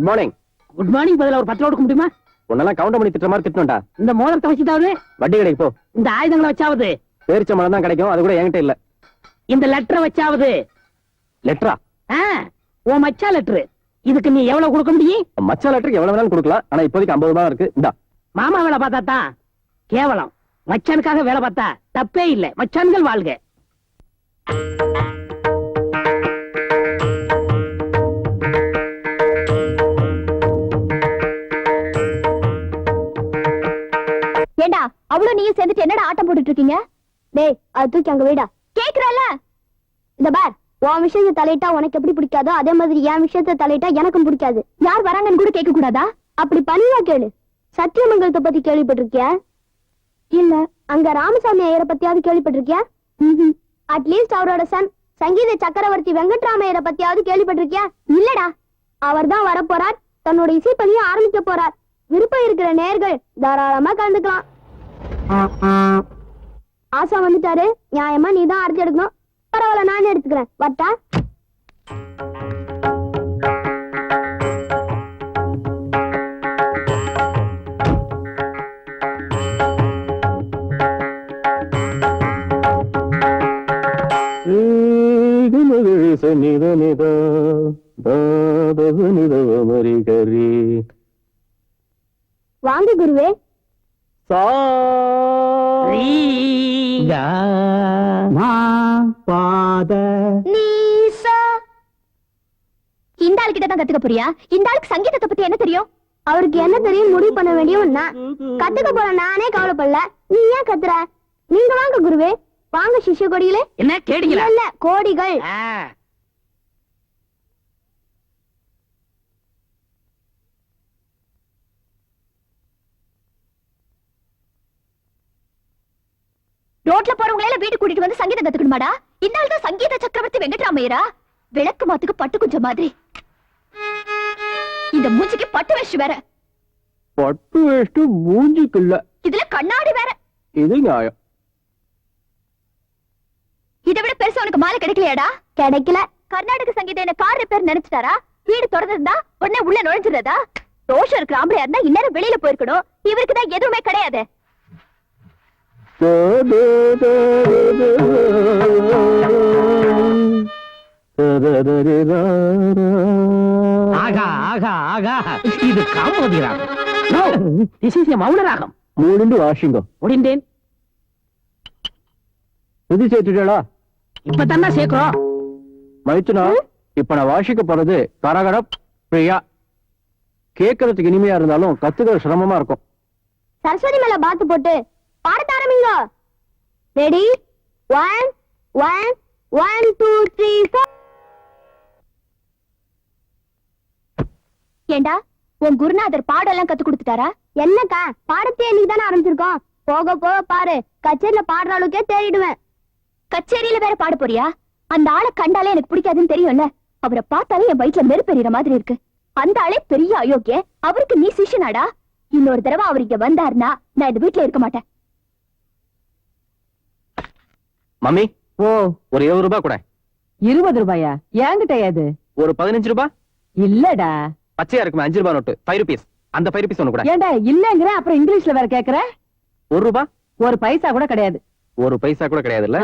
Good morning good morning பதிலா ஒரு பத்து கொடுக்க முடியுமா? உன்னெல்லாம் கவுண்ட் பண்ணி திட்டுற மாதிரி திட்டணும்டா. இந்த மோதிரத்தை வச்சுட்டாவது வட்டி கிடைக்கு போ. இந்த ஆயுதங்களை வச்சாவது. பேரிச்ச மரம் தான் கிடைக்கும். அது கூட என்கிட்ட இல்ல. இந்த லெட்டரை வச்சாவது. லெட்டரா ஆ, உன் மச்சா லெட்டரு இதுக்கு நீ எவ்வளவு கொடுக்க முடியும்? மச்சா லெட்டருக்கு எவ்வளவு வேணாலும் கொடுக்கலாம். ஆனா இப்போதைக்கு ஐம்பது ரூபாய் இருக்கு. இந்தா. மாமா வேலை பார்த்தா தான். கேவலம். மச்சானுக்காக வேலை பார்த்தா தப்பே இல்ல. மச்சான்கள் வாழ்க. அவளும் நீயும் சேர்ந்துட்டு என்னடா ஆட்டம் போட்டுட்டு இருக்கீங்க டேய் அது தூக்கி அங்க வைடா. கேக்குறல்ல? இந்த பார் உன் விஷயத்தை தலையிட்டா உனக்கு எப்படி பிடிக்காதோ அதே மாதிரி என் விஷயத்தை தலையிட்டா எனக்கும் பிடிக்காது. யார் வராங்கன்னு கூட கேட்க கூடாதா அப்படி பண்ணியா கேளு. சத்தியமங்கலத்தை பத்தி கேள்விப்பட்டிருக்கியா? இல்ல அங்க ராமசாமி ஐயரை பத்தியாவது கேள்விப்பட்டிருக்கியா? அட்லீஸ்ட் அவரோட சன் சங்கீத சக்கரவர்த்தி வெங்கட்ராமையரை பத்தியாவது கேள்விப்பட்டிருக்கியா? இல்லடா. அவர்தான் வரப்போறார் தன்னோட இசைப்பணியை ஆரம்பிக்க போறார். விருப்பம் இருக்கிற நேர்கள் தாராளமா கலந்துக்கலாம். ஆசா வந்துட்டாரு. நியாயமா நீ தான் அறுத்து எடுக்கணும். பரவாயில்ல நானே எடுத்துக்கிறேன். வட்டா? நித நித நித மரி கரி வாங்க குருவே. சா. பாத இந்த ஆளு கிட்ட தான் கத்துக்க போறியா? இந்த ஆளுக்கு சங்கீதத்தை பத்தி என்ன தெரியும்? அவருக்கு என்ன தெரியும் முடிவு பண்ண வேண்டியவன் நான் கத்துக்க போற நானே கவலைப்படல. நீ ஏன் கத்துற? நீங்க வாங்க குருவே. வாங்க சிஷ்ய கொடியிலே என்ன இல்ல கோடிகள். ரோட்ல போறவங்கள எல்லாம் வீட்டுக்கு கூட்டிட்டு வந்து சங்கீதம் கத்துக்கணுமாடா? தான் சங்கீத சக்கரவர்த்தி வெங்கட்ராமையரா? விளக்கு மாத்துக்கு பட்டு குஞ்சம் மாதிரி. இந்த மூஞ்சிக்கு பட்டு வேஷ்டி வேற. பட்டு வேஷ்டு மூஞ்சிக்கு இல்ல. இதுல கண்ணாடி வேற. இது நியாயம். இதை விட பெருசா உனக்கு மாலை கிடைக்கலையாடா? கிடைக்கல. கர்நாடக சங்கீதம் என்ன கார் ரிப்பேர் நினைச்சிட்டாரா? வீடு திறந்திருந்தா உடனே உள்ள நுழைஞ்சிடுறதா? ரோஷம் இருக்கிற ஆம்பளையா இருந்தா இந்நேரம் வெளியில போயிருக்கணும். இவருக்கு தான் எதுவுமே கிடையாது. ஆகா ஆகா ஆகா. இது காமோதி ராகம் மௌன ராகம். வாஷிங்கோ முடிந்தேன் இது சேர்த்துட்டா இப்ப தானே சேர்க்கிறோம். மைத்துனா இப்ப நான் வாசிக்க போறது கரகர பிரியா. கேட்கறதுக்கு இனிமையா இருந்தாலும் கத்துக்கிற சிரமமா இருக்கும். சரஸ்வதி மேல பாத்து போட்டு பாடத்த ஆரம்பிங்க. Ready one one one two three four ஏண்டா உன் குருநாதர் பாடெல்லாம் கத்து கொடுத்துட்டாரா? என்னக்கா பாடத்தை இன்னைக்கு தானே ஆரம்பிச்சிருக்கோம் போக போக பாரு. கச்சேரியில பாடுற அளவுக்கே தேடிடுவேன் கச்சேரியில வேற பாட போறியா? அந்த ஆளை கண்டாலே எனக்கு பிடிக்காதுன்னு தெரியும்ல. அவரை பார்த்தாலே என் வயிற்றுல நெருப்பெறிகிற மாதிரி இருக்கு. அந்த ஆளே பெரிய அயோக்கிய அவருக்கு நீ சிஷ்யனாடா? இன்னொரு தடவை அவர் இங்க வந்தாருன்னா நான் இந்த வீட்டுல இருக்க மாட்டேன். மம்மி ஓ. ஒரு இருபது ரூபாய் கூட. இருபது ரூபாயா? ஏங்கிட்ட அது ஒரு பதினஞ்சு ரூபாய்? இல்லடா. பச்சையா இருக்குமே அஞ்சு ரூபாய் நோட்டு. ஃபைவ் ருபீஸ் அந்த ஃபைவ் ருபீஸ் ஒண்ணு கூட. ஏண்டா இல்லங்கிற? அப்புறம் இங்கிலீஷ்ல வேற கேக்குற? ஒரு ரூபாய்? ஒரு பைசா கூட கிடையாது. ஒரு பைசா கூட கிடையாது இல்ல.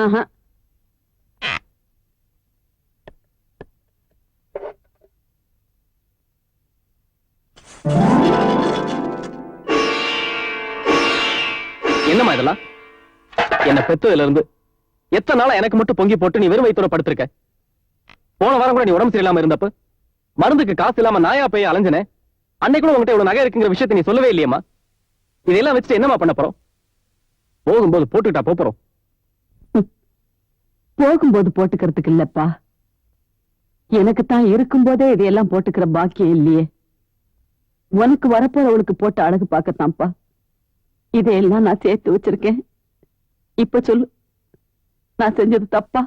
என்னம்மா இதெல்லாம்? என்ன பெத்ததுல இருந்து எத்தனை நாளா எனக்கு மட்டும் பொங்கி போட்டு நீ வெறும் வயித்தோட படுத்திருக்க? போன வாரம் கூட நீ உடம்பு சரியில்லாம இருந்தப்ப மருந்துக்கு காசு இல்லாம நாயா போய் அலைஞ்சனே? அன்னைக்கு கூட உங்ககிட்ட இவ்வளவு நகை இருக்குங்கிற விஷயத்த நீ சொல்லவே இல்லையம்மா? இதெல்லாம் வச்சுட்டு என்னமா பண்ண போறோம்? போகும்போது போட்டுக்கிட்டா போறோம். போகும்போது போட்டுக்கிறதுக்கு இல்லப்பா. எனக்கு தான் இருக்கும்போதே இதையெல்லாம் போட்டுக்கிற பாக்கியம் இல்லையே. உனக்கு வரப்போறவளுக்கு போட்டு அழகு பார்க்கத்தான்ப்பா. இதையெல்லாம் நான் சேர்த்து வச்சிருக்கேன். இப்ப சொல்லு. நான் செஞ்சது தப்பா?